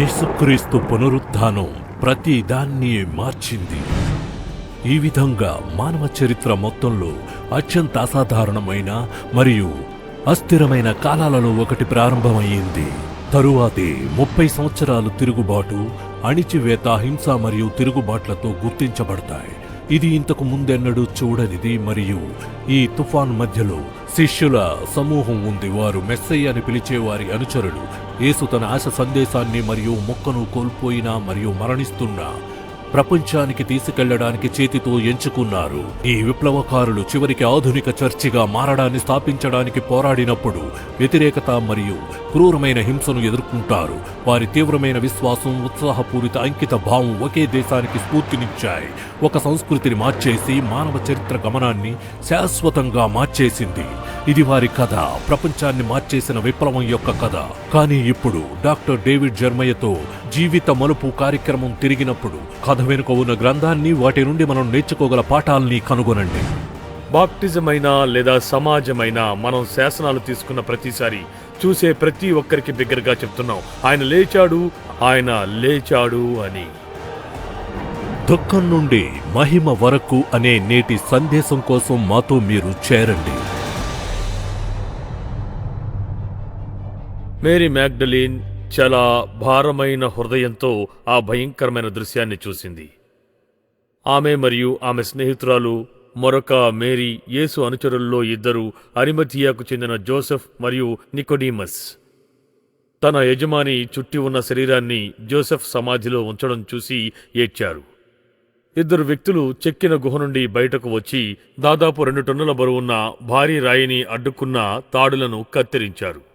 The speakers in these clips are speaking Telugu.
యేసుక్రీస్తు పునరుత్థానం ప్రతి దాన్ని మార్చింది. ఈ విధంగా మానవ చరిత్ర మొత్తంలో అత్యంత అసాధారణమైన మరియు అస్థిరమైన కాలాలలో ఒకటి ప్రారంభమయ్యింది తరువాతే ముప్పై సంవత్సరాలు తిరుగుబాటు అణిచివేత హింస మరియు తిరుగుబాట్లతో గుర్తించబడతాయి. ఇది ఇంతకు ముందెన్నడూ చూడనిది మరియు ఈ తుఫాన్ మధ్యలో శిష్యుల సమూహం ఉంది. వారు మెస్సయ్య అని పిలిచే వారి అనుచరులు. యేసు తన ఆశ సందేశాన్ని మరియు మొక్కను కోల్పోయిన మరియు మరణిస్తున్న ప్రపంచానికి తీసుకెళ్ళడానికి చేతితో ఎంచుకున్నారు. ఈ విప్లవకారులు చివరికి ఆధునిక చర్చిగా మారడాన్ని స్థాపించడానికి పోరాడినప్పుడు వ్యతిరేకత మరియు క్రూరమైన హింసను ఎదుర్కొంటారు. వారి తీవ్రమైన విశ్వాసం ఉత్సాహపూరిత అంకిత భావం ఒకే దేశానికి స్ఫూర్తినిచ్చాయి. ఒక సంస్కృతిని మార్చేసి మానవ చరిత్ర గమనాన్ని శాశ్వతంగా మార్చేసింది. ఇది వారి కథ. ప్రపంచాన్ని మార్చేసిన విప్లవం యొక్క కథ. కానీ ఇప్పుడు డాక్టర్ డేవిడ్ జర్మయ్యతో జీవిత మలుపు కార్యక్రమం తిరిగినప్పుడు కథ వెనుక ఉన్న గ్రంథాన్ని వాటి నుండి మనం నేర్చుకోగల పాఠాల్ని కనుగొనండి. బాప్టిజమైనా లేదా సమాజమైనా మనం శాసనాలు తీసుకున్న ప్రతిసారి చూసే ప్రతి ఒక్కరికి బిగ్గరగా చెప్తున్నాం. ఆయన లేచాడు ఆయన లేచాడు అని. దుఃఖం నుండి మహిమ వరకు అనే నేటి సందేశం కోసం మాతో మీరు చేరండి. మేరీ మ్యాగ్డలీన్ చాలా భారమైన హృదయంతో ఆ భయంకరమైన దృశ్యాన్ని చూసింది. ఆమె మరియు ఆమె స్నేహితురాలు మరొక మేరీ యేసు అనుచరుల్లో ఇద్దరు అరిమథియాకు చెందిన జోసెఫ్ మరియు నికోడీమస్. తన యజమాని చుట్టి ఉన్న శరీరాన్ని జోసెఫ్ సమాధిలో ఉంచడం చూసి ఏడ్చారు. ఇద్దరు వ్యక్తులు చెక్కిన గుహ నుండి బయటకు వచ్చి దాదాపు రెండు టన్నుల బరువున్న భారీ రాయిని అడ్డుకున్న తాడులను కత్తిరించారు.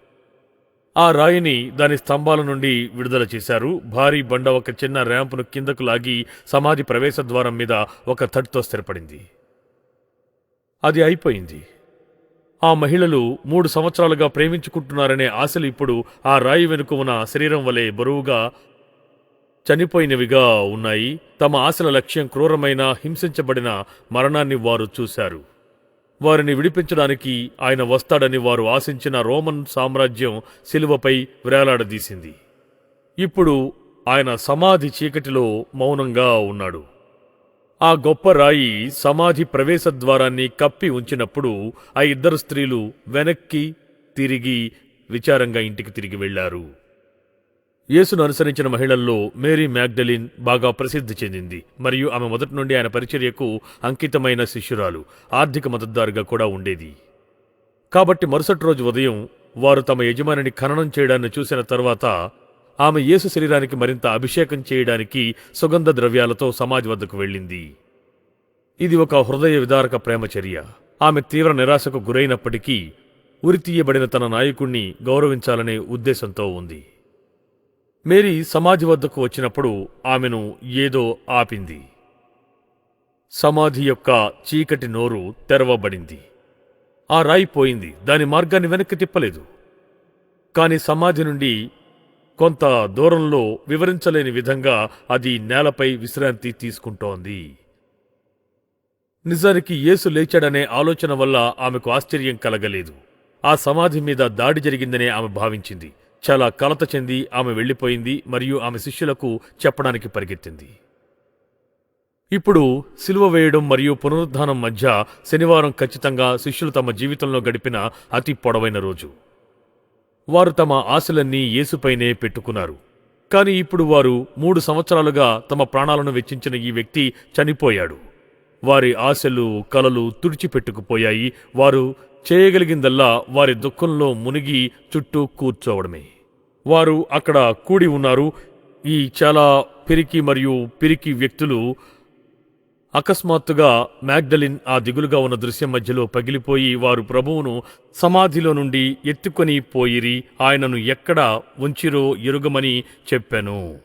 ఆ రాయిని దాని స్తంభాల నుండి విడుదల చేశారు. భారీ బండ ఒక చిన్న ర్యాంపును కిందకు లాగి సమాధి ప్రవేశ ద్వారం మీద ఒక తట్టుతో స్థిరపడింది. అది అయిపోయింది. ఆ మహిళలు మూడు సంవత్సరాలుగా ప్రేమించుకుంటున్నారనే ఆశలు ఇప్పుడు ఆ రాయి వెనుక ఉన్న శరీరం వలె బరువుగా చనిపోయినవిగా ఉన్నాయి. తమ ఆశల లక్ష్యం క్రూరమైన హింసించబడిన మరణాన్ని వారు చూశారు. వారిని విడిపించడానికి ఆయన వస్తాడని వారు ఆశించిన రోమన్ సామ్రాజ్యం శిలువపై వేలాడదీసింది ఇప్పుడు ఆయన సమాధి చీకటిలో మౌనంగా ఉన్నాడు. ఆ గొప్ప రాయి సమాధి ప్రవేశ ద్వారాన్ని కప్పి ఉంచినప్పుడు ఆ ఇద్దరు స్త్రీలు వెనక్కి తిరిగి విచారంగా ఇంటికి తిరిగి వెళ్ళారు యేసును అనుసరించిన మహిళల్లో మేరీ మ్యాగ్డలిన్ బాగా ప్రసిద్ధి చెందింది. మరియు ఆమె మొదటి నుండి ఆయన పరిచర్యకు అంకితమైన శిష్యురాలు ఆర్థిక మద్దతుదారుగా కూడా ఉండేది. కాబట్టి మరుసటి రోజు ఉదయం వారు తమ యజమానిని ఖననం చేయడాన్ని చూసిన తర్వాత ఆమె యేసు శరీరానికి మరింత అభిషేకం చేయడానికి సుగంధ ద్రవ్యాలతో సమాజ్ వద్దకు వెళ్ళింది. ఇది ఒక హృదయ విదారక ప్రేమచర్య. ఆమె తీవ్ర నిరాశకు గురైనప్పటికీ ఉరితీయబడిన తన నాయకుణ్ణి గౌరవించాలనే ఉద్దేశంతో ఉంది. మేరీ సమాధి వద్దకు వచ్చినప్పుడు ఆమెను ఏదో ఆపింది. సమాధి యొక్క చీకటి నోరు తెరవబడింది. ఆ రాయి పోయింది. దాని మార్గాన్ని వెనక్కి తిప్పలేదు. కాని సమాధి నుండి కొంత దూరంలో వివరించలేని విధంగా అది నేలపై విశ్రాంతి తీసుకుంటోంది. నిజానికి యేసు లేచాడనే ఆలోచన వల్ల ఆమెకు ఆశ్చర్యం కలగలేదు. ఆ సమాధి మీద దాడి జరిగిందనే ఆమె భావించింది. చాలా కలత చెంది ఆమె వెళ్ళిపోయింది మరియు ఆమె శిష్యులకు చెప్పడానికి పరిగెత్తింది. ఇప్పుడు సిలువ వేయడం మరియు పునరుద్ధానం మధ్య శనివారం ఖచ్చితంగా శిష్యులు తమ జీవితంలో గడిపిన అతి పొడవైన రోజు. వారు తమ ఆశలన్నీ యేసుపైనే పెట్టుకున్నారు. కాని ఇప్పుడు వారు మూడు సంవత్సరాలుగా తమ ప్రాణాలను వెచ్చించిన ఈ వ్యక్తి చనిపోయాడు. వారి ఆశలు కలలు తుడిచిపెట్టుకుపోయాయి. వారు చేయగలిగిందల్లా వారి దుఃఖంలో మునిగి చుట్టూ కూర్చోవడమే. వారు అక్కడ కూడి ఉన్నారు. ఈ చాలా పిరికి మరియు పిరికి వ్యక్తులు అకస్మాత్తుగా మ్యాగ్డలిన్ ఆ దిగులుగా ఉన్న దృశ్యం మధ్యలో పగిలిపోయి వారు ప్రభువును సమాధిలో నుండి ఎత్తుకొని పోయిరి. ఆయనను ఎక్కడ ఉంచిరో ఎరుగమని చెప్పాను.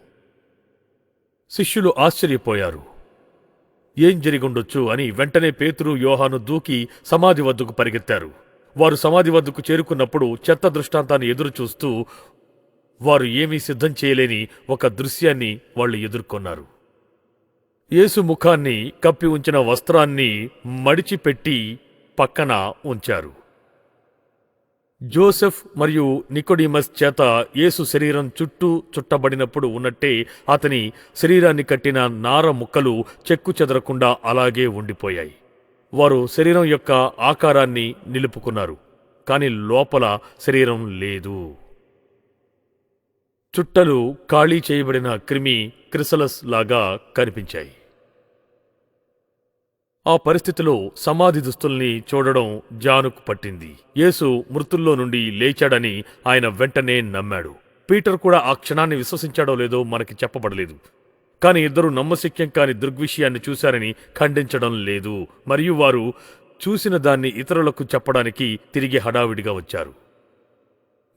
శిష్యులు ఆశ్చర్యపోయారు. ఏం జరిగుండొచ్చు అని వెంటనే పేతురు యోహాను దూకి సమాధి వద్దకు పరిగెత్తారు. వారు సమాధి వద్దకు చేరుకున్నప్పుడు చెత్త దృష్టాంతాన్ని ఎదురుచూస్తూ వారు ఏమీ సిద్ధం చేయలేని ఒక దృశ్యాన్ని వాళ్ళు ఎదుర్కొన్నారు. యేసు ముఖాన్ని కప్పి ఉంచిన వస్త్రాన్ని మడిచిపెట్టి పక్కన ఉంచారు. జోసెఫ్ మరియు నికోడిమస్ చేత యేసు శరీరం చుట్టూ చుట్టబడినప్పుడు ఉన్నట్టే అతని శరీరాన్ని కట్టిన నార ముక్కలు చెక్కు చెదరకుండా అలాగే ఉండిపోయాయి. వారు శరీరం యొక్క ఆకారాన్ని నిలుపుకున్నారు కాని లోపల శరీరం లేదు. చుట్టలు ఖాళీ చేయబడిన క్రిమి క్రిసలస్ లాగా కనిపించాయి. ఆ పరిస్థితిలో సమాధి దుస్తుల్ని చూడడం జానుకు పట్టింది. యేసు మృతుల్లో నుండి లేచాడని ఆయన వెంటనే నమ్మాడు. పీటర్ కూడా ఆ క్షణాన్ని విశ్వసించాడో లేదో మనకి చెప్పబడలేదు. కాని ఇద్దరు నమ్మశక్యం కాని దృగ్విషయాన్ని చూశారని ఖండించడం లేదు. మరియు వారు చూసిన దాన్ని ఇతరులకు చెప్పడానికి తిరిగి హడావిడిగా వచ్చారు.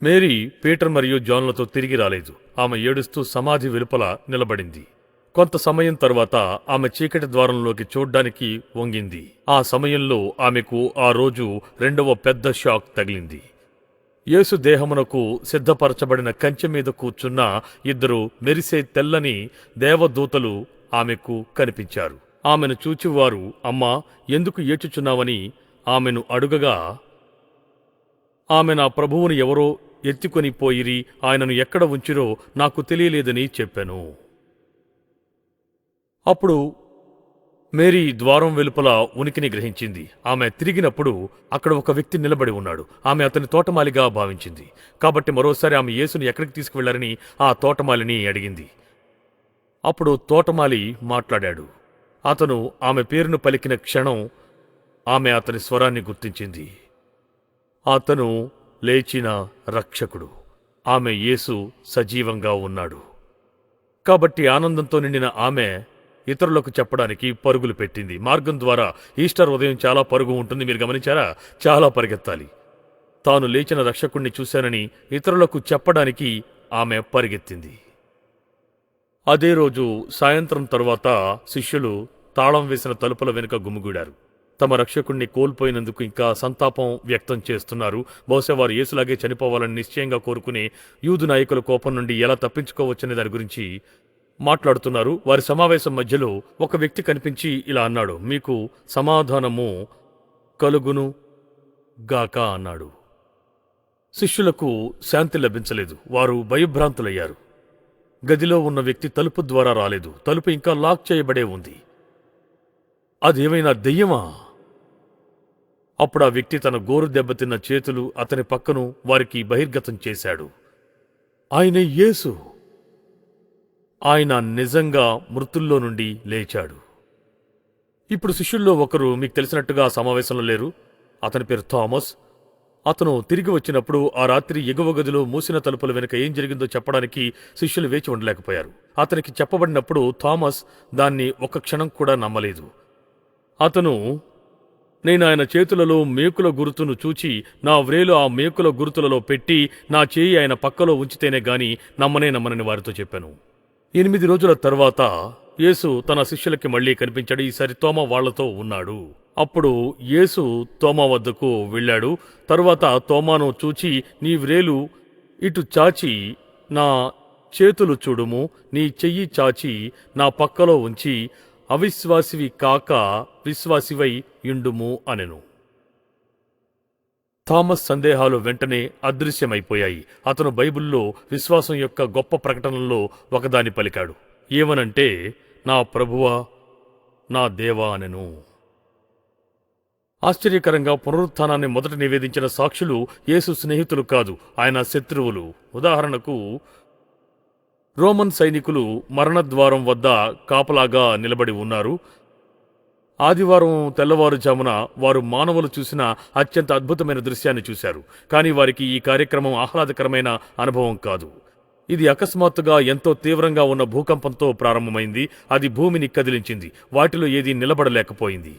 మేరీ పీటర్ మరియు జాన్లతో తిరిగి రాలేదు. ఆమె ఏడుస్తూ సమాధి వెలుపల నిలబడింది. కొంత సమయం తర్వాత ఆమె చీకటి ద్వారంలోకి చూడ్డానికి వంగింది. ఆ సమయంలో ఆమెకు ఆ రోజు రెండవ పెద్ద షాక్ తగిలింది. యేసు దేహమునకు సిద్ధపరచబడిన కంచె మీద కూర్చున్న ఇద్దరు మెరిసే తెల్లని దేవదూతలు ఆమెకు కనిపించారు. ఆమెను చూచివారు అమ్మా ఎందుకు ఏడ్చుచున్నావని? ఆమెను అడుగగా ఆమె నా ప్రభువుని ఎవరో ఎత్తుకొని పోయిరి ఆయనను ఎక్కడ ఉంచిరో నాకు తెలియలేదని చెప్పాను. అప్పుడు మేరీ ద్వారం వెలుపల ఉనికిని గ్రహించింది. ఆమె తిరిగినప్పుడు అక్కడ ఒక వ్యక్తి నిలబడి ఉన్నాడు. ఆమె అతని తోటమాలిగా భావించింది. కాబట్టి మరోసారి ఆమె యేసుని ఎక్కడికి తీసుకువెళ్ళారని ఆ తోటమాలిని అడిగింది. అప్పుడు తోటమాలి మాట్లాడాడు. అతను ఆమె పేరును పలికిన క్షణం ఆమె అతని స్వరాన్ని గుర్తించింది. అతను లేచిన రక్షకుడు. ఆమె యేసు సజీవంగా ఉన్నాడు. కాబట్టి ఆనందంతో నిండిన ఆమె ఇతరులకు చెప్పడానికి పరుగులు పెట్టింది. మార్గం ద్వారా ఈస్టర్ ఉదయం చాలా పరుగు ఉంటుంది. మీరు గమనించారా? చాలా పరిగెత్తాలి. తాను లేచిన రక్షకుణ్ణి చూశానని ఇతరులకు చెప్పడానికి ఆమె పరిగెత్తింది. అదే రోజు సాయంత్రం తరువాత శిష్యులు తాళం వేసిన తలుపుల వెనుక గుమిగూడారు. తమ రక్షకుణ్ణి కోల్పోయినందుకు ఇంకా సంతాపం వ్యక్తం చేస్తున్నారు. బహుశా వారు యేసులాగే చనిపోవాలని నిశ్చయంగా కోరుకునే యూదు నాయకుల కోపం నుండి ఎలా తప్పించుకోవచ్చనే దాని గురించి మాట్లాడుతున్నారు. వారి సమావేశం మధ్యలో ఒక వ్యక్తి కనిపించి ఇలా అన్నాడు మీకు సమాధానము కలుగును గాక అన్నాడు. శిష్యులకు శాంతి లభించలేదు. వారు భయభ్రాంతులయ్యారు. గదిలో ఉన్న వ్యక్తి తలుపు ద్వారా రాలేదు. తలుపు ఇంకా లాక్ చేయబడే ఉంది. అదేమైనా దెయ్యమా? అప్పుడు ఆ వ్యక్తి తన గోరు దెబ్బతిన్న చేతులు అతని పక్కను వారికి బహిర్గతం చేశాడు. ఆయన యేసు. ఆయన నిజంగా మృతుల్లో నుండి లేచాడు. ఇప్పుడు శిష్యుల్లో ఒకరు మీకు తెలిసినట్టుగా సమావేశంలో లేరు. అతని పేరు థామస్. అతను తిరిగి వచ్చినప్పుడు ఆ రాత్రి ఎగువ గదిలో మూసిన తలుపుల వెనుక ఏం జరిగిందో చెప్పడానికి శిష్యులు వేచి ఉండలేకపోయారు. అతనికి చెప్పబడినప్పుడు థామస్ దాన్ని ఒక క్షణం కూడా నమ్మలేదు. అతను నేను ఆయన చేతులలో మేకుల గుర్తును చూచి నా వ్రేలు ఆ మేకుల గుర్తులలో పెట్టి నా చేయి ఆయన పక్కలో ఉంచితేనే గాని నమ్మనే నమ్మనని వారితో చెప్పాను. ఎనిమిది రోజుల తర్వాత యేసు తన శిష్యులకి మళ్ళీ కనిపించాడు. ఈసారి తోమ వాళ్ళతో ఉన్నాడు. అప్పుడు యేసు తోమ వద్దకు వెళ్ళాడు. తరువాత తోమాను చూచి నీ వ్రేలు ఇటు చాచి నా చేతులు చూడుము నీ చెయ్యి చాచి నా పక్కలో ఉంచి అవిశ్వాసివి కాక విశ్వాసివై యుండుము అనెను. థామస్ సందేహాలు వెంటనే అదృశ్యమైపోయాయి. అతను బైబిల్లో విశ్వాసం యొక్క గొప్ప ప్రకటనల్లో ఒకదాని పలికాడు. ఏమనంటే నా ప్రభువా నా దేవా అనెను. ఆశ్చర్యకరంగా పునరుత్థానాన్ని మొదట నివేదించిన సాక్షులు యేసు స్నేహితులు కాదు ఆయన శత్రువులు. ఉదాహరణకు రోమన్ సైనికులు మరణద్వారం వద్ద కాపలాగా నిలబడి ఉన్నారు. ఆదివారం తెల్లవారుజామున వారు మానవులు చూసిన అత్యంత అద్భుతమైన దృశ్యాన్ని చూశారు. కానీ వారికి ఈ కార్యక్రమం ఆహ్లాదకరమైన అనుభవం కాదు. ఇది అకస్మాత్తుగా ఎంతో తీవ్రంగా ఉన్న భూకంపంతో ప్రారంభమైంది. అది భూమిని కదిలించింది. వాటిలో ఏదీ నిలబడలేకపోయింది.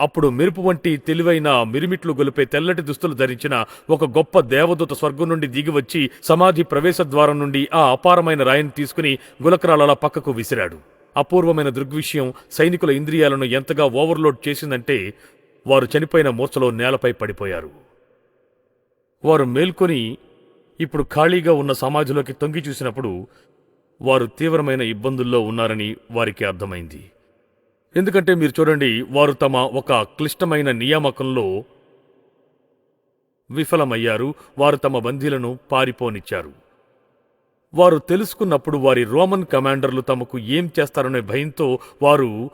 అప్పుడు మెరుపు వంటి తెలివైన మిరుమిట్లు గొలిపే తెల్లటి దుస్తులు ధరించిన ఒక గొప్ప దేవదూత స్వర్గం నుండి దిగివచ్చి సమాధి ప్రవేశ ద్వారం నుండి ఆ అపారమైన రాయిని తీసుకుని గులకరాలలా పక్కకు విసిరాడు. అపూర్వమైన దృగ్విషయం సైనికుల ఇంద్రియాలను ఎంతగా ఓవర్లోడ్ చేసిందంటే వారు చనిపోయిన మూర్ఛలో నేలపై పడిపోయారు. వారు మేల్కొని ఇప్పుడు ఖాళీగా ఉన్న సమాధిలోకి తొంగి చూసినప్పుడు వారు తీవ్రమైన ఇబ్బందుల్లో ఉన్నారని వారికి అర్థమైంది. ఎందుకంటే మీరు చూడండి వారు తమ ఒక క్లిష్టమైన నియామకంలో విఫలమయ్యారు వారు తమ బందీలను పారిపోనిచ్చారు. వారు తెలుసుకున్నప్పుడు వారి రోమన్ కమాండర్లు తమకు ఏం చేస్తారనే భయంతో వారు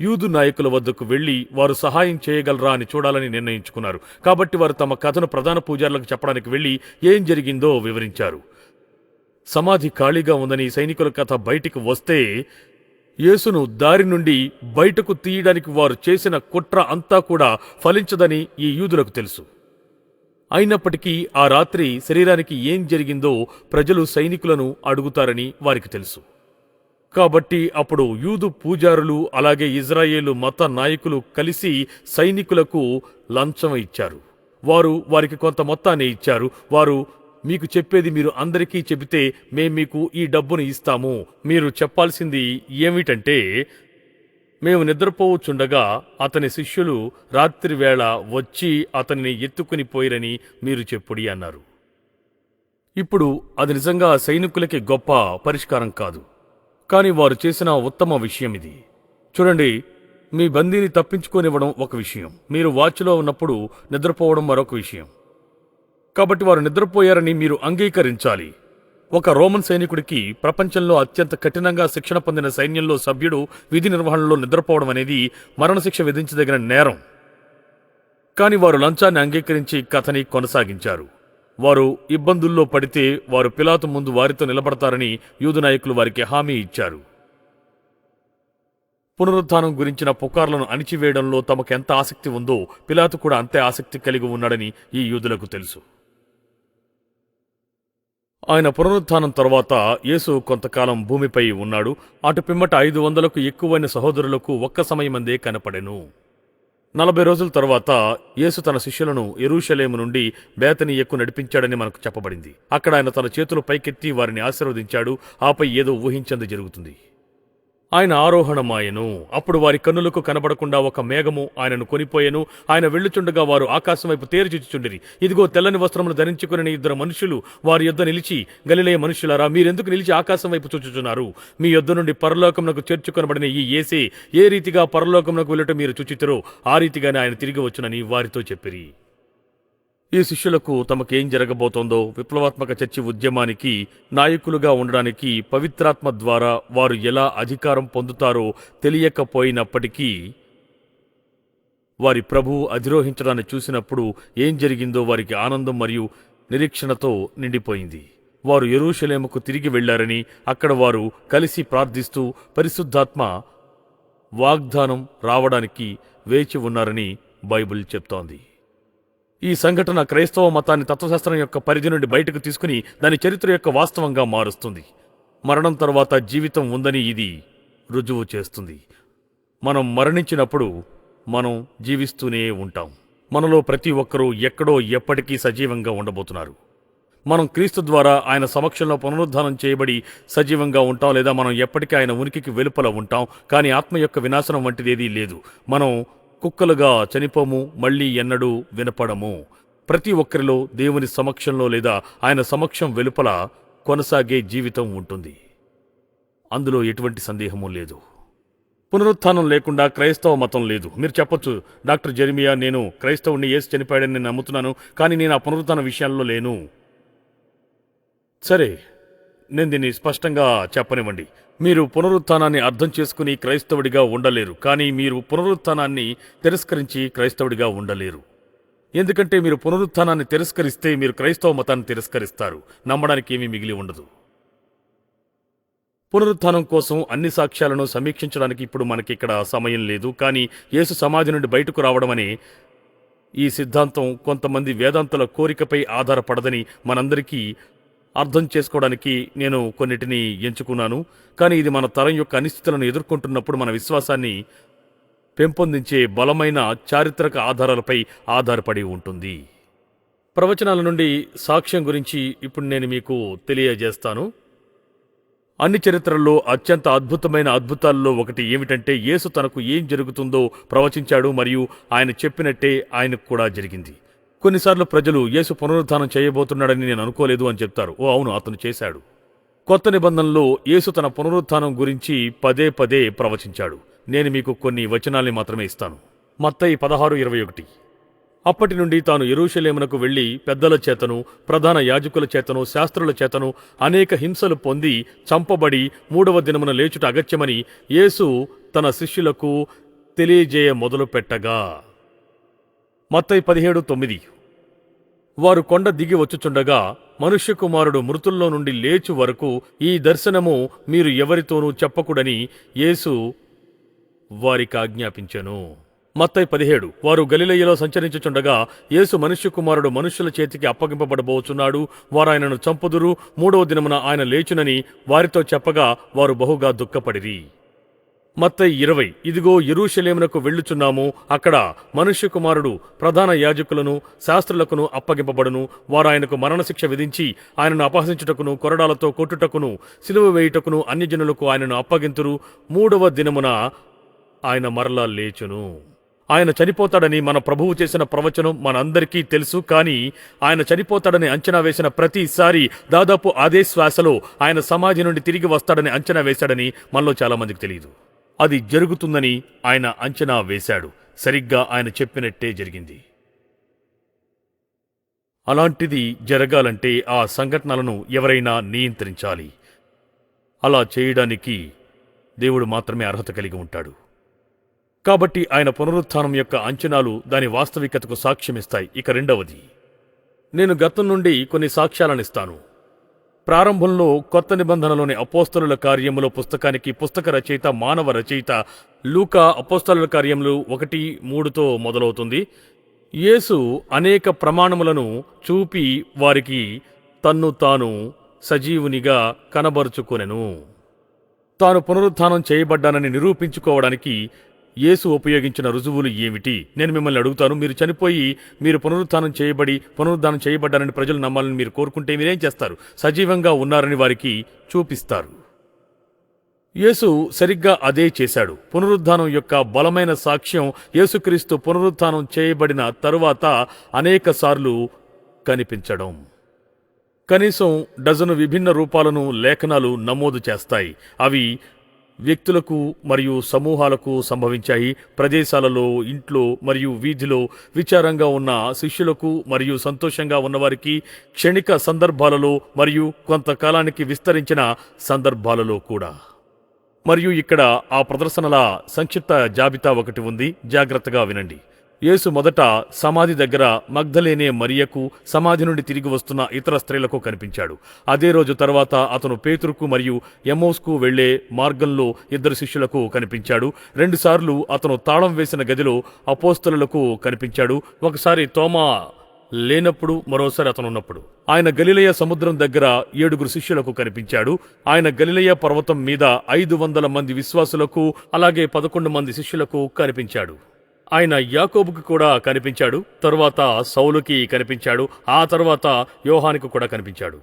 యూదు నాయకుల వద్దకు వెళ్ళి వారు సహాయం చేయగలరా అని చూడాలని నిర్ణయించుకున్నారు. కాబట్టి వారు తమ కథను ప్రధాన పూజారులకు చెప్పడానికి వెళ్ళి ఏం జరిగిందో వివరించారు. సమాధి ఖాళీగా ఉందని సైనికుల కథ బయటికి వస్తే యేసును దారి నుండి బయటకు తీయడానికి వారు చేసిన కుట్ర అంతా కూడా ఫలించదని ఈ యూదులకు తెలుసు. అయినప్పటికీ ఆ రాత్రి శరీరానికి ఏం జరిగిందో ప్రజలు సైనికులను అడుగుతారని వారికి తెలుసు. కాబట్టి అప్పుడు యూదు పూజారులు అలాగే ఇజ్రాయేలు మత నాయకులు కలిసి సైనికులకు లంచం ఇచ్చారు. వారు వారికి కొంత మొత్తాన్ని ఇచ్చారు. వారు మీకు చెప్పేది మీరు అందరికీ చెబితే మేము మీకు ఈ డబ్బును ఇస్తాము. మీరు చెప్పాల్సింది ఏమిటంటే మేము నిద్రపోవచ్చుండగా అతని శిష్యులు రాత్రి వేళ వచ్చి అతనిని ఎత్తుకుని పోయిరని మీరు చెప్పుడి అన్నారు. ఇప్పుడు అది నిజంగా సైనికులకి గొప్ప పరిష్కారం కాదు. కానీ వారు చేసిన ఉత్తమ విషయం ఇది. చూడండి మీ బందీని తప్పించుకోనివ్వడం ఒక విషయం. మీరు వాచ్లో ఉన్నప్పుడు నిద్రపోవడం మరొక విషయం. కాబట్టి వారు నిద్రపోయారని మీరు అంగీకరించాలి. ఒక రోమన్ సైనికుడికి ప్రపంచంలో అత్యంత కఠినంగా శిక్షణ పొందిన సైన్యంలో సభ్యుడు విధి నిర్వహణలో నిద్రపోవడం అనేది మరణశిక్ష విధించదగిన నేరం. కాని వారు లంచాన్ని అంగీకరించి కథని కొనసాగించారు. వారు ఇబ్బందుల్లో పడితే వారు పిలాతు ముందు వారితో నిలబడతారని యూదు నాయకులు వారికి హామీ ఇచ్చారు. పునరుత్థానం గురించిన పుకార్లను అణిచివేయడంలో తమకెంత ఆసక్తి ఉందో పిలాతు కూడా అంతే ఆసక్తి కలిగి ఉన్నాడని ఈ యూదులకు తెలుసు. ఆయన పునరుత్థానం తర్వాత యేసు కొంతకాలం భూమిపై ఉన్నాడు. అటు పిమ్మట ఐదు వందలకు ఎక్కువైన సహోదరులకు ఒక్క సమయమందే కనపడెను. నలభై రోజుల తర్వాత యేసు తన శిష్యులను ఎరూషలేము నుండి బేతనీయకు నడిపించాడని మనకు చెప్పబడింది. అక్కడ ఆయన తన చేతులు పైకెత్తి వారిని ఆశీర్వదించాడు. ఆపై ఏదో ఊహించంది జరుగుతుంది. ఆయన ఆరోహణమాయను. అప్పుడు వారి కన్నులకు కనబడకుండా ఒక మేఘము ఆయనను కొనిపోయెను. ఆయన వెళ్ళుచుండగా వారు ఆకాశం వైపు తేరుచుచుచుండిరి. ఇదిగో తెల్లని వస్త్రములు ధరించుకుని ఇద్దరు మనుషులు వారి యొద్ద నిలిచి గలిలే మనుషులారా మీరెందుకు నిలిచి ఆకాశం వైపు చూచుచున్నారు? మీ యొద్ద నుండి పరలోకమునకు చేర్చుకొనబడిన ఈ ఏసే ఏ రీతిగా పరలోకమునకు వెళ్ళటం మీరు చూచితిరో ఆ రీతిగానే ఆయన తిరిగి వచ్చునని వారితో చెప్పిరి. ఈ శిష్యులకు తమకేం జరగబోతోందో విప్లవాత్మక చర్చి ఉద్యమానికి నాయకులుగా ఉండడానికి పవిత్రాత్మ ద్వారా వారు ఎలా అధికారం పొందుతారో తెలియకపోయినప్పటికీ వారి ప్రభు అధిరోహించడాన్ని చూసినప్పుడు ఏం జరిగిందో వారికి ఆనందం మరియు నిరీక్షణతో నిండిపోయింది. వారు ఎరుషలేముకు తిరిగి వెళ్ళారని అక్కడ వారు కలిసి ప్రార్థిస్తూ పరిశుద్ధాత్మ వాగ్దానం రావడానికి వేచి ఉన్నారని బైబిల్ చెప్తోంది. ఈ సంఘటన క్రైస్తవ మతాన్ని తత్వశాస్త్రం యొక్క పరిధి నుండి బయటకు తీసుకుని దాని చరిత్ర యొక్క వాస్తవంగా మారుస్తుంది. మరణం తర్వాత జీవితం ఉందని ఇది రుజువు చేస్తుంది. మనం మరణించినప్పుడు మనం జీవిస్తూనే ఉంటాం. మనలో ప్రతి ఒక్కరూ ఎక్కడో ఎప్పటికీ సజీవంగా ఉండబోతున్నారు. మనం క్రీస్తు ద్వారా ఆయన సమక్షంలో పునరుద్ధానం చేయబడి సజీవంగా ఉంటాం లేదా మనం ఎప్పటికీ ఆయన ఉనికికి వెలుపల ఉంటాం కానీ ఆత్మ యొక్క వినాశనం వంటిదేదీ లేదు. మనం కుక్కలుగా చనిపోము మళ్ళీ ఎన్నడూ వినపడము. ప్రతి ఒక్కరిలో దేవుని సమక్షంలో లేదా ఆయన సమక్షం వెలుపల కొనసాగే జీవితం ఉంటుంది. అందులో ఎటువంటి సందేహము లేదు. పునరుత్థానం లేకుండా క్రైస్తవ మతం లేదు. మీరు చెప్పొచ్చు డాక్టర్ జెరిమియా నేను క్రైస్తవుని ఏసు చనిపోయాడని నేను నమ్ముతున్నాను కానీ నేను ఆ పునరుత్థాన విషయాల్లో లేను. సరే నేను దీన్ని స్పష్టంగా చెప్పనివ్వండి. మీరు పునరుత్నాన్ని అర్థం చేసుకుని క్రైస్తవుడిగా ఉండలేరు కానీ మీరు పునరుత్థానాన్ని తిరస్కరించి క్రైస్తవుడిగా ఉండలేరు. ఎందుకంటే మీరు పునరుత్నాన్ని తిరస్కరిస్తే మీరు క్రైస్తవ మతాన్ని తిరస్కరిస్తారు నమ్మడానికి ఏమీ మిగిలి ఉండదు. పునరుత్థానం కోసం అన్ని సాక్ష్యాలను సమీక్షించడానికి ఇప్పుడు మనకి ఇక్కడ సమయం లేదు కానీ యేసు సమాధి నుండి బయటకు రావడమనే ఈ సిద్ధాంతం కొంతమంది వేదాంతుల కోరికపై ఆధారపడదని మనందరికీ అర్థం చేసుకోవడానికి నేను కొన్నిటిని ఎంచుకున్నాను. కానీ ఇది మన తరం యొక్క అనిశ్చితులను ఎదుర్కొంటున్నప్పుడు మన విశ్వాసాన్ని పెంపొందించే బలమైన చారిత్రక ఆధారాలపై ఆధారపడి ఉంటుంది. ప్రవచనాల నుండి సాక్ష్యం గురించి ఇప్పుడు నేను మీకు తెలియజేస్తాను. అన్ని చరిత్రల్లో అత్యంత అద్భుతమైన అద్భుతాల్లో ఒకటి ఏమిటంటే యేసు తనకు ఏం జరుగుతుందో ప్రవచించాడు మరియు ఆయన చెప్పినట్టే ఆయనకు కూడా జరిగింది. కొన్నిసార్లు ప్రజలు యేసు పునరుద్ధానం చేయబోతున్నాడని నేను అనుకోలేదు అని చెప్తారు. ఓ అవును అతను చేశాడు. కొత్త నిబంధనలో యేసు తన పునరుత్థానం గురించి పదే పదే ప్రవచించాడు. నేను మీకు కొన్ని వచనాల్ని మాత్రమే ఇస్తాను. మత్తయి పదహారు ఇరవై ఒకటి. అప్పటి నుండి తాను ఎరుషలేమునకు వెళ్ళి పెద్దల చేతను ప్రధాన యాజకుల చేతను శాస్త్రుల చేతను అనేక హింసలు పొంది చంపబడి మూడవ దినమున లేచుట అగత్యమని యేసు తన శిష్యులకు తెలియజేయ మొదలుపెట్టగా. మత్తయి పదిహేడు తొమ్మిది. వారు కొండ దిగి వచ్చుచుండగా మనుష్యకుమారుడు మృతుల్లో నుండి లేచు వరకు ఈ దర్శనము మీరు ఎవరితోనూ చెప్పకూడని యేసు వారికి ఆజ్ఞాపించెను. మత్తయి పదిహేడు. వారు గలిలయ్యలో సంచరించుచుండగా యేసు మనుష్యకుమారుడు మనుష్యుల చేతికి అప్పగింపబడబోచున్నాడు. వారు ఆయనను చంపుదురు. మూడవ దినమున ఆయన లేచునని వారితో చెప్పగా వారు బహుగా దుఃఖపడిరి. మత్తయి ఇరవై. ఇదిగో ఎరూషలేమునకు వెళ్ళుచున్నాము. అక్కడ మనుష్య కుమారుడు ప్రధాన యాజకులను శాస్త్రులకును అప్పగింపబడును. వారు ఆయనకు మరణశిక్ష విధించి ఆయనను అపహసించుటకును కొరడాలతో కొట్టుటకును సిలువ వేయుటకును అన్యజనులకు ఆయనను అప్పగింతురు. మూడవ దినమున ఆయన మరలా లేచును. ఆయన చనిపోతాడని మన ప్రభువు చేసిన ప్రవచనం మనందరికీ తెలుసు. కానీ ఆయన చనిపోతాడని అంచనా వేసిన ప్రతిసారి దాదాపు అదే శ్వాసలో ఆయన సమాధి నుండి తిరిగి వస్తాడని అంచనా వేశాడని మనలో చాలామందికి తెలియదు. అది జరుగుతుందని ఆయన అంచనా వేశాడు. సరిగ్గా ఆయన చెప్పినట్టే జరిగింది. అలాంటిది జరగాలంటే ఆ సంఘటనలను ఎవరైనా నియంత్రించాలి. అలా చేయడానికి దేవుడు మాత్రమే అర్హత కలిగి ఉంటాడు. కాబట్టి ఆయన పునరుత్థానం యొక్క అంచనాలు దాని వాస్తవికతకు సాక్ష్యమిస్తాయి. ఇక రెండవది నేను గతం నుండి కొన్ని సాక్ష్యాలనిస్తాను ప్రారంభంలో కొత్త నిబంధనలోని అపోస్తలుల కార్యములో పుస్తకానికి పుస్తక రచయిత మానవ రచయిత లూకా అపోస్తలుల కార్యములు ఒకటి మూడుతో మొదలవుతుంది. యేసు అనేక ప్రమాణములను చూపి వారికి తన్ను తాను సజీవునిగా కనబరుచుకొనెను. తాను పునరుత్థానం చేయబడ్డానని నిరూపించుకోవడానికి యేసు ఉపయోగించిన రుజువులు ఏమిటి? నేను మిమ్మల్ని అడుగుతాను మీరు చనిపోయి మీరు పునరుత్థానం చేయబడి పునరుద్ధానం చేయబడ్డారని ప్రజలు నమ్మాలని మీరు కోరుకుంటే మీరేం చేస్తారు? సజీవంగా ఉన్నారని వారికి చూపిస్తారు. యేసు సరిగ్గా అదే చేశాడు. పునరుద్ధానం యొక్క బలమైన సాక్ష్యం యేసుక్రీస్తు పునరుత్థానం చేయబడిన తరువాత అనేక సార్లు కనిపించడం. కనీసం డజను విభిన్న రూపాలను లేఖనాలు నమోదు చేస్తాయి. అవి వ్యక్తులకు మరియు సమూహాలకు సంభవించాయి. ప్రదేశాలలో ఇంట్లో మరియు వీధిలో విచారంగా ఉన్న శిష్యులకు మరియు సంతోషంగా ఉన్నవారికి క్షణిక సందర్భాలలో మరియు కొంతకాలానికి విస్తరించిన సందర్భాలలో కూడా. మరియు ఇక్కడ ఆ ప్రదర్శనల సంక్షిప్త జాబితా ఒకటి ఉంది. జాగ్రత్తగా వినండి. యేసు మొదట సమాధి దగ్గర మగ్ధలేనే మరియకు సమాధి నుండి తిరిగి వస్తున్న ఇతర స్త్రీలకు కనిపించాడు. అదే రోజు తర్వాత అతను పేతురుకు మరియు ఎమోస్కు వెళ్ళే మార్గంలో ఇద్దరు శిష్యులకు కనిపించాడు. రెండుసార్లు అతను తాళం వేసిన గదిలో అపోస్తలులకు కనిపించాడు. ఒకసారి తోమా లేనప్పుడు మరోసారి అతను ఉన్నప్పుడు ఆయన గలిలయ సముద్రం దగ్గర ఏడుగురు శిష్యులకు కనిపించాడు. ఆయన గలిలయ పర్వతం మీద ఐదు వందల మంది విశ్వాసులకు అలాగే పదకొండు మంది శిష్యులకు కనిపించాడు. ఆయన యాకోబుకు కూడా కనిపించాడు తరువాత సౌలుకి కనిపించాడు ఆ తర్వాత యోహానికి కూడా కనిపించాడు.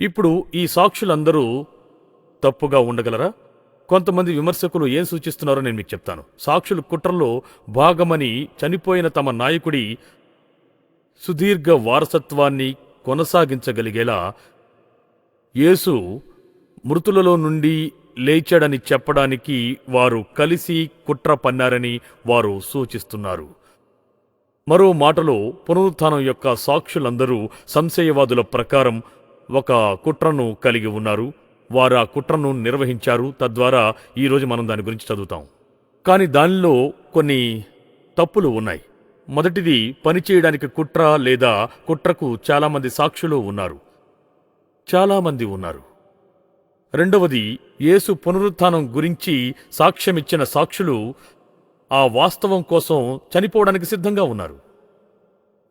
ఇప్పుడు ఈ సాక్షులందరూ తప్పుగా ఉండగలరా? కొంతమంది విమర్శకులు ఏం సూచిస్తున్నారో నేను మీకు చెప్తాను. సాక్షులు కుట్రలో భాగమని చనిపోయిన తమ నాయకుడి సుదీర్ఘ వారసత్వాన్ని కొనసాగించగలిగేలా యేసు మృతులలో నుండి లేచాడని చెప్పడానికి వారు కలిసి కుట్ర పన్నారని వారు సూచిస్తున్నారు. మరో మాటలో పునరుత్థానం యొక్క సాక్షులందరూ సంశయవాదుల ప్రకారం ఒక కుట్రను కలిగి ఉన్నారు. వారు ఆ కుట్రను నిర్వహించారు. తద్వారా ఈరోజు మనం దాని గురించి చదువుతాం. కానీ దానిలో కొన్ని తప్పులు ఉన్నాయి. మొదటిది పనిచేయడానికి కుట్ర లేదా కుట్రకు చాలామంది సాక్షులు ఉన్నారు. చాలామంది ఉన్నారు. రెండవది యేసు పునరుత్థానం గురించి సాక్ష్యమిచ్చిన సాక్షులు ఆ వాస్తవం కోసం చనిపోవడానికి సిద్ధంగా ఉన్నారు.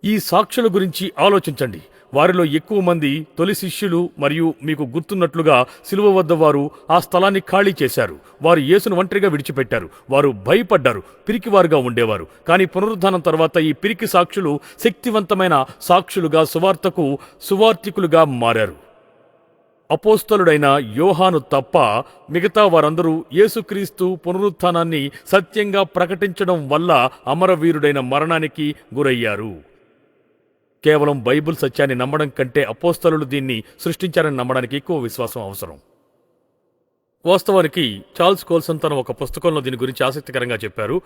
ఈ సాక్షుల గురించి ఆలోచించండి. వారిలో ఎక్కువ మంది తొలి శిష్యులు మరియు మీకు గుర్తున్నట్లుగా సిలువ వద్ద వారు ఆ స్థలాన్ని ఖాళీ చేశారు. వారు యేసును ఒంటరిగా విడిచిపెట్టారు. వారు భయపడ్డారు. పిరికివారుగా ఉండేవారు. కానీ పునరుద్ధానం తర్వాత ఈ పిరికి సాక్షులు శక్తివంతమైన సాక్షులుగా సువార్తకు సువార్తికులుగా మారారు. అపోస్తలుడైన యోహాను తప్ప మిగతా వారందరూ యేసుక్రీస్తు పునరుత్థానాన్ని సత్యంగా ప్రకటించడం వల్ల అమరవీరుడైన మరణానికి గురయ్యారు. కేవలం బైబిల్ సత్యాన్ని నమ్మడం కంటే అపోస్తలులు దీన్ని సృష్టించారని నమ్మడానికి ఎక్కువ విశ్వాసం అవసరం. వాస్తవానికి చార్ల్స్ కోల్సన్ తన ఒక పుస్తకంలో దీని గురించి ఆసక్తికరంగా చెప్పారు.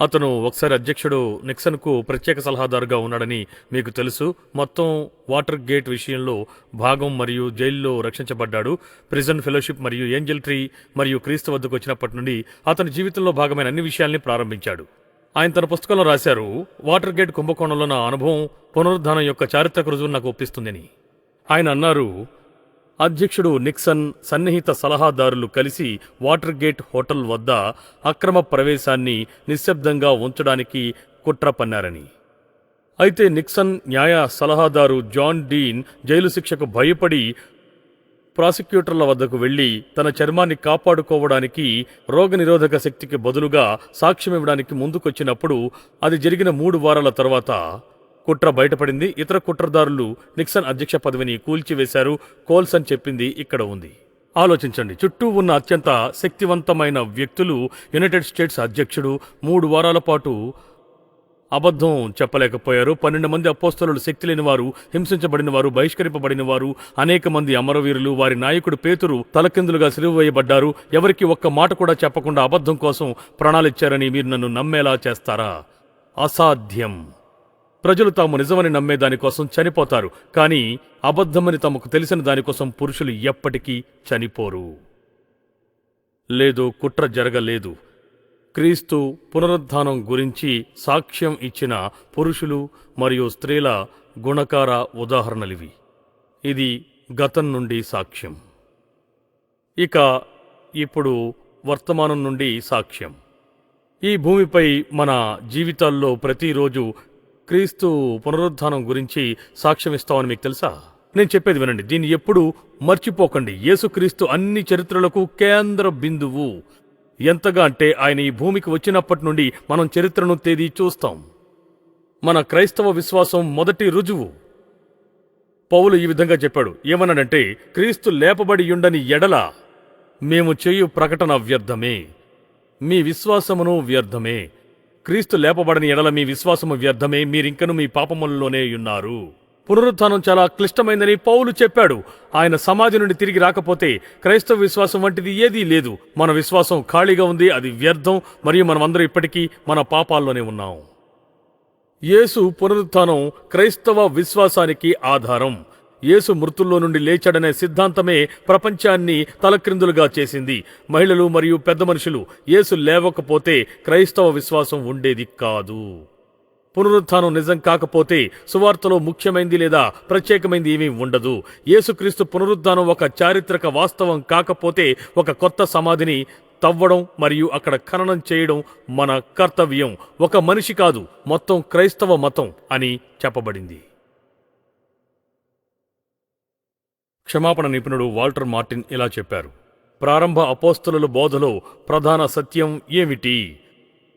అతను ఒకసారి అధ్యక్షుడు నిక్సన్కు ప్రత్యేక సలహాదారుగా ఉన్నాడని మీకు తెలుసు. మొత్తం వాటర్ గేట్ విషయంలో భాగం మరియు జైల్లో రక్షించబడ్డాడు. ప్రిజన్ ఫెలోషిప్ మరియు ఏంజల్ ట్రీ మరియు క్రీస్తు వద్దకు వచ్చినప్పటి నుండి అతని జీవితంలో భాగమైన అన్ని విషయాల్ని ప్రారంభించాడు. ఆయన తన పుస్తకంలో రాశారు వాటర్ గేట్ కుంభకోణంలో నా అనుభవం పునరుద్ధానం యొక్క చారిత్రక రుజువు నాకు ఒప్పిస్తుందని. ఆయన అన్నారు అధ్యక్షుడు నిక్సన్ సన్నిహిత సలహాదారులు కలిసి వాటర్ గేట్ హోటల్ వద్ద అక్రమ ప్రవేశాన్ని నిశ్శబ్దంగా ఉంచడానికి కుట్ర పన్నారని. అయితే నిక్సన్ న్యాయ సలహాదారు జాన్ డీన్ జైలు శిక్షకు భయపడి ప్రాసిక్యూటర్ల వద్దకు వెళ్ళి తన చర్మాన్ని కాపాడుకోవడానికి రోగనిరోధక శక్తికి బదులుగా సాక్ష్యమివ్వడానికి ముందుకొచ్చినప్పుడు అది జరిగిన మూడు వారాల తర్వాత కుట్ర బయటపడింది. ఇతర కుట్రదారులు నిక్సన్ అధ్యక్ష పదవిని కూల్చివేశారు. కోల్స్ అని చెప్పింది ఇక్కడ ఉంది. ఆలోచించండి. చుట్టూ ఉన్న అత్యంత శక్తివంతమైన వ్యక్తులు యునైటెడ్ స్టేట్స్ అధ్యక్షుడు. మూడు వారాల పాటు అబద్ధం చెప్పలేకపోయారు. పన్నెండు మంది అపోస్తలు శక్తి లేని వారు హింసించబడిన వారు బహిష్కరింపబడిన వారు అనేక మంది అమరవీరులు వారి నాయకుడు పేతురు తలకిందులుగా సిలువ వేయబడ్డారు. ఎవరికి ఒక్క మాట కూడా చెప్పకుండా అబద్ధం కోసం ప్రాణాలిచ్చారని మీరు నన్ను నమ్మేలా చేస్తారా? అసాధ్యం. ప్రజలు తాము నిజమని నమ్మే దానికోసం చనిపోతారు కానీ అబద్ధమని తమకు తెలిసిన దానికోసం పురుషులు ఎప్పటికీ చనిపోరు. లేదు కుట్ర జరగలేదు. క్రీస్తు పునరుద్ధానం గురించి సాక్ష్యం ఇచ్చిన పురుషులు మరియు స్త్రీల గుణకార ఉదాహరణలివి. ఇది గతం నుండి సాక్ష్యం. ఇక ఇప్పుడు వర్తమానం నుండి సాక్ష్యం. ఈ భూమిపై మన జీవితాల్లో ప్రతిరోజు క్రీస్తు పునరుద్ధానం గురించి సాక్ష్యం ఇస్తామని మీకు తెలుసా? నేను చెప్పేది వినండి. దీన్ని ఎప్పుడు మర్చిపోకండి. యేసుక్రీస్తు అన్ని చరిత్రలకు కేంద్ర బిందువు. ఎంతగా అంటే ఆయన ఈ భూమికి వచ్చినప్పటి నుండి మనం చరిత్రను తేదీ చూస్తాం. మన క్రైస్తవ విశ్వాసం మొదటి రుజువు. పౌలు ఈ విధంగా చెప్పాడు. ఏమన్నాడంటే క్రీస్తు లేపబడి ఉండని ఎడల మేము చేయు ప్రకటన వ్యర్థమే. మీ విశ్వాసమును వ్యర్థమే. క్రీస్తు లేపబడని ఎడల మీ విశ్వాసము వ్యర్థమే మీరింకను మీ పాపములలోనే ఉన్నారు. పునరుత్థానం చాలా క్లిష్టమైందని పౌలు చెప్పాడు. ఆయన సమాధి నుండి తిరిగి రాకపోతే క్రైస్తవ విశ్వాసం వంటిది ఏదీ లేదు. మన విశ్వాసం ఖాళీగా ఉంది అది వ్యర్థం మరియు మనమందరం ఇప్పటికీ మన పాపాల్లోనే ఉన్నాం. యేసు పునరుత్థానం క్రైస్తవ విశ్వాసానికి ఆధారం. యేసు మృతుల్లో నుండి లేచాడనే సిద్ధాంతమే ప్రపంచాన్ని తలక్రిందులుగా చేసింది. మహిళలు మరియు పెద్ద మనుషులు యేసు లేవకపోతే క్రైస్తవ విశ్వాసం ఉండేది కాదు. పునరుత్థానం నిజం కాకపోతే సువార్తలో ముఖ్యమైంది లేదా ప్రత్యేకమైంది ఏమీ ఉండదు. యేసుక్రీస్తు పునరుద్ధానం ఒక చారిత్రక వాస్తవం కాకపోతే ఒక కొత్త సమాధిని తవ్వడం మరియు అక్కడ ఖననం చేయడం మన కర్తవ్యం. ఒక మనిషి కాదు మొత్తం క్రైస్తవ మతం అని చెప్పబడింది. క్షమాపణ నిపుణుడు వాల్టర్ మార్టిన్ ఇలా చెప్పారు. ప్రారంభ అపోస్తలుల బోధలో ప్రధాన సత్యం ఏమిటి?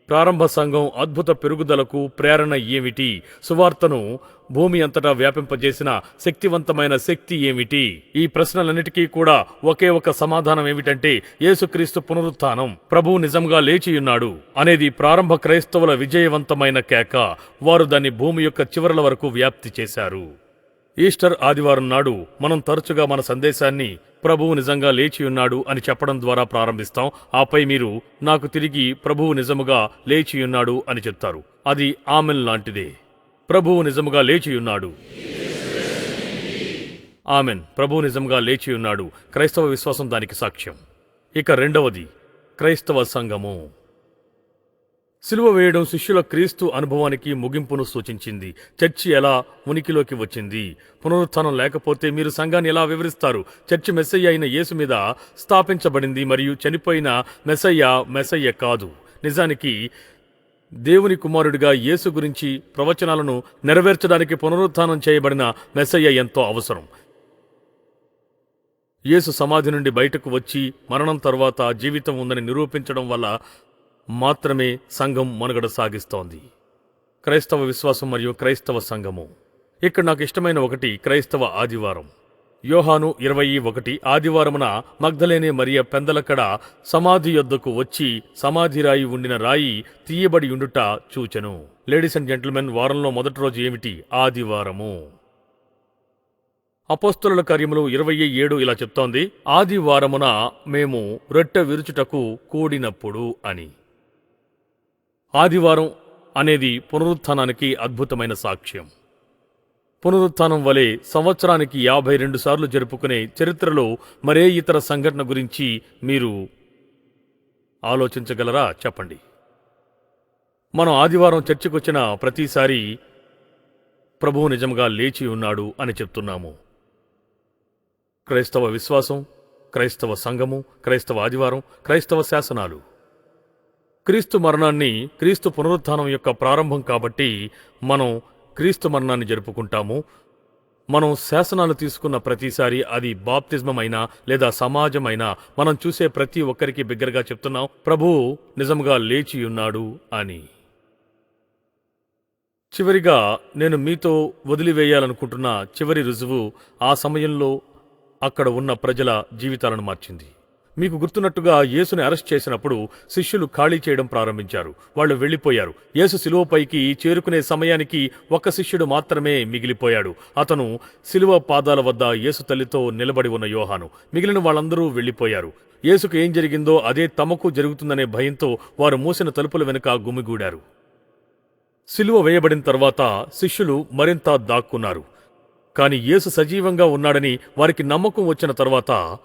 ప్రారంభ సంఘం అద్భుత పెరుగుదలకు ప్రేరణ ఏమిటి? సువార్తను భూమి అంతటా వ్యాపింపజేసిన శక్తివంతమైన శక్తి ఏమిటి? ఈ ప్రశ్నలన్నిటికీ కూడా ఒకే ఒక సమాధానం ఏమిటంటే యేసుక్రీస్తు పునరుత్థానం. ప్రభు నిజంగా లేచియున్నాడు అనేది ప్రారంభ క్రైస్తవుల విజయవంతమైన కేక. వారు దాన్ని భూమి యొక్క చివరల వరకు వ్యాప్తి చేశారు. ఈస్టర్ ఆదివారం నాడు మనం తరచుగా మన సందేశాన్ని ప్రభువు నిజంగా లేచి ఉన్నాడు అని చెప్పడం ద్వారా ప్రారంభిస్తాం. ఆపై మీరు నాకు తిరిగి ప్రభువు నిజముగా లేచి ఉన్నాడు అని చెప్తారు. అది ఆమెన్ లాంటిదే. ప్రభువు నిజముగా లేచి ఉన్నాడు. ఆమెన్. ప్రభువు నిజంగా లేచి ఉన్నాడు. క్రైస్తవ విశ్వాసం దానికి సాక్ష్యం. ఇక రెండవది క్రైస్తవ సంఘము. సిలువ వేయడం శిష్యుల క్రీస్తు అనుభవానికి ముగింపును సూచించింది. చర్చి ఎలా ఉనికిలోకి వచ్చింది? పునరుత్థానం లేకపోతే మీరు సంఘాన్ని ఎలా వివరిస్తారు? చర్చి మెస్సయ్య అయిన యేసు మీద స్థాపించబడింది మరియు చనిపోయిన మెస్సయ్య మెస్సయ్య కాదు. నిజానికి దేవుని కుమారుడిగా యేసు గురించి ప్రవచనాలను నెరవేర్చడానికి పునరుత్థానం చేయబడిన మెస్సయ్య ఎంతో అవసరం. యేసు సమాధి నుండి బయటకు వచ్చి మరణం తర్వాత జీవితం ఉందని నిరూపించడం వల్ల మాత్రమే సంఘం మనుగడ సాగిస్తోంది. క్రైస్తవ విశ్వాసం మరియు క్రైస్తవ సంఘము. ఇక్కడ నాకు ఇష్టమైన ఒకటి క్రైస్తవ ఆదివారం. యోహాను ఇరవై ఒకటి ఆదివారమున మగ్ధలేనే మరియ పెందలక్కడ సమాధి యొద్దకు వచ్చి సమాధి రాయి ఉండిన రాయి తీయబడి ఉండుట చూచెను. లేడీస్ అండ్ జెంటిల్మెన్ వారంలో మొదటి రోజు ఏమిటి? ఆదివారము. అపోస్తుల కార్యములు ఇరవై ఏడు ఇలా చెప్తోంది ఆదివారమున మేము రొట్టె విరుచుటకు కూడినప్పుడు అని. ఆదివారం అనేది పునరుత్థానానికి అద్భుతమైన సాక్ష్యం. పునరుత్థానం వలె సంవత్సరానికి యాభై రెండు సార్లు జరుపుకునే చరిత్రలో మరే ఇతర సంఘటన గురించి మీరు ఆలోచించగలరా? చెప్పండి. మనం ఆదివారం చర్చకొచ్చిన ప్రతిసారి ప్రభువు నిజంగా లేచి ఉన్నాడు అని చెప్తున్నాము. క్రైస్తవ విశ్వాసం క్రైస్తవ సంఘము క్రైస్తవ ఆదివారం క్రైస్తవ శాసనాలు క్రీస్తు మరణాన్ని క్రీస్తు పునరుత్థానం యొక్క ప్రారంభం కాబట్టి మనం క్రీస్తు మరణాన్ని జరుపుకుంటాము. మనం శాసనాలు తీసుకున్న ప్రతిసారి అది బాప్తిజమైనా లేదా సమాజమైనా మనం చూసే ప్రతి ఒక్కరికి బిగ్గరగా చెప్తున్నాం ప్రభువు నిజంగా లేచి ఉన్నాడు అని. చివరిగా నేను మీతో వదిలివేయాలనుకుంటున్న చివరి రుజువు ఆ సమయంలో అక్కడ ఉన్న ప్రజల జీవితాలను మార్చింది. మీకు గుర్తున్నట్టుగా యేసుని అరెస్ట్ చేసినప్పుడు శిష్యులు ఖాళీ చేయడం ప్రారంభించారు. వాళ్ళు వెళ్ళిపోయారు యేసు శిలువపైకి చేరుకునే సమయానికి ఒక్క శిష్యుడు మాత్రమే మిగిలిపోయాడు. అతను శిలువ పాదాల వద్ద యేసు తల్లితో నిలబడి ఉన్న యోహాను. మిగిలిన వాళ్ళందరూ వెళ్ళిపోయారు యేసుకు ఏం జరిగిందో అదే తమకు జరుగుతుందనే భయంతో వారు మూసిన తలుపుల వెనుక గుమిగూడారు. శిలువ వేయబడిన తర్వాత శిష్యులు మరింత దాక్కున్నారు. కాని యేసు సజీవంగా ఉన్నాడని వారికి నమ్మకం వచ్చిన తర్వాత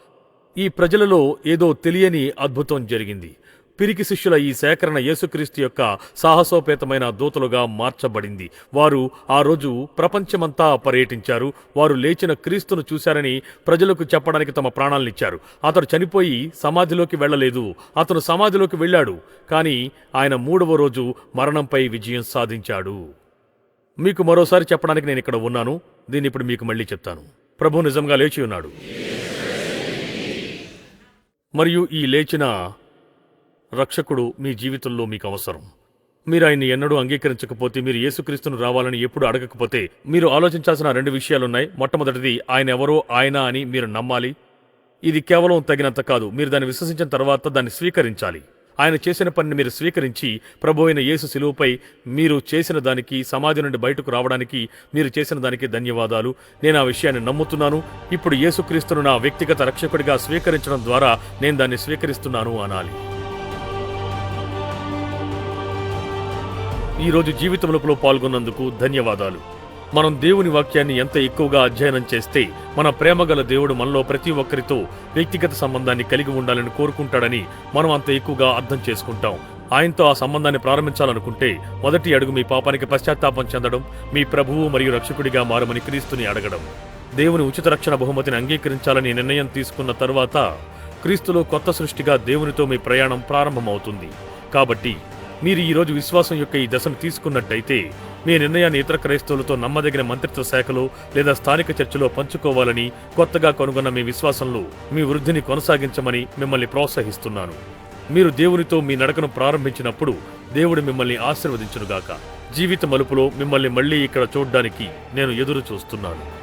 ఈ ప్రజలలో ఏదో తెలియని అద్భుతం జరిగింది. పిరికి శిష్యుల ఈ సేకరణ యేసుక్రీస్తు యొక్క సాహసోపేతమైన దూతలుగా మార్చబడింది. వారు ఆ రోజు ప్రపంచమంతా పర్యటించారు. వారు లేచిన క్రీస్తును చూశారని ప్రజలకు చెప్పడానికి తమ ప్రాణాలనిచ్చారు. అతడు చనిపోయి సమాధిలోకి వెళ్ళలేదు. అతను సమాధిలోకి వెళ్ళాడు. కానీ ఆయన మూడవ రోజు మరణంపై విజయం సాధించాడు. మీకు మరోసారి చెప్పడానికి నేను ఇక్కడ ఉన్నాను. దీన్ని ఇప్పుడు మీకు మళ్ళీ చెప్తాను. ప్రభు నిజంగా లేచి ఉన్నాడు. మరియు ఈ లేచిన రక్షకుడు మీ జీవితంలో మీకు అవసరం. మీరు ఆయన్ని ఎన్నడూ అంగీకరించకపోతే మీరు యేసుక్రీస్తును రావాలని ఎప్పుడు అడగకపోతే మీరు ఆలోచించాల్సిన రెండు విషయాలున్నాయి. మొట్టమొదటిది ఆయన ఎవరో ఆయన అని మీరు నమ్మాలి. ఇది కేవలం తగినంత కాదు. మీరు దాన్ని విశ్వసించిన తర్వాత దాన్ని స్వీకరించాలి. ఆయన చేసిన పనిని మీరు స్వీకరించి ప్రభు అయిన యేసు శిలువపై మీరు చేసిన దానికి సమాజం నుండి బయటకు రావడానికి మీరు చేసిన దానికి ధన్యవాదాలు. నేను ఆ విషయాన్ని నమ్ముతున్నాను. ఇప్పుడు యేసుక్రీస్తును నా వ్యక్తిగత రక్షకుడిగా స్వీకరించడం ద్వారా నేను దాన్ని స్వీకరిస్తున్నాను అనాలి. ఈరోజు జీవితంలో పాల్గొన్నందుకు ధన్యవాదాలు. మనం దేవుని వాక్యాన్ని ఎంత ఎక్కువగా అధ్యయనం చేస్తే మన ప్రేమగల దేవుడు మనలో ప్రతి ఒక్కరితో వ్యక్తిగత సంబంధాన్ని కలిగి ఉండాలని కోరుకుంటాడని మనం అంత ఎక్కువగా అర్థం చేసుకుంటాం. ఆయనతో ఆ సంబంధాన్ని ప్రారంభించాలనుకుంటే మొదటి అడుగు మీ పాపానికి పశ్చాత్తాపం చెందడం మీ ప్రభువు మరియు రక్షకుడిగా మారమని క్రీస్తుని అడగడం. దేవుని ఉచిత రక్షణ బహుమతిని అంగీకరించాలని నిర్ణయం తీసుకున్న తరువాత క్రీస్తులో కొత్త సృష్టిగా దేవునితో మీ ప్రయాణం ప్రారంభమవుతుంది. కాబట్టి మీరు ఈరోజు విశ్వాసం యొక్క ఈ దశను తీసుకున్నట్టయితే మీ నిర్ణయాన్ని ఇతర క్రైస్తవులతో నమ్మదగిన మంత్రిత్వ శాఖలో లేదా స్థానిక చర్చలో పంచుకోవాలని కొత్తగా కనుగొన్న మీ విశ్వాసంలో మీ వృద్ధిని కొనసాగించమని మిమ్మల్ని ప్రోత్సహిస్తున్నాను. మీరు దేవునితో మీ నడకను ప్రారంభించినప్పుడు దేవుడు మిమ్మల్ని ఆశీర్వదించునుగాక. జీవిత మలుపులో మిమ్మల్ని మళ్ళీ ఇక్కడ చూడ్డానికి నేను ఎదురు చూస్తున్నాను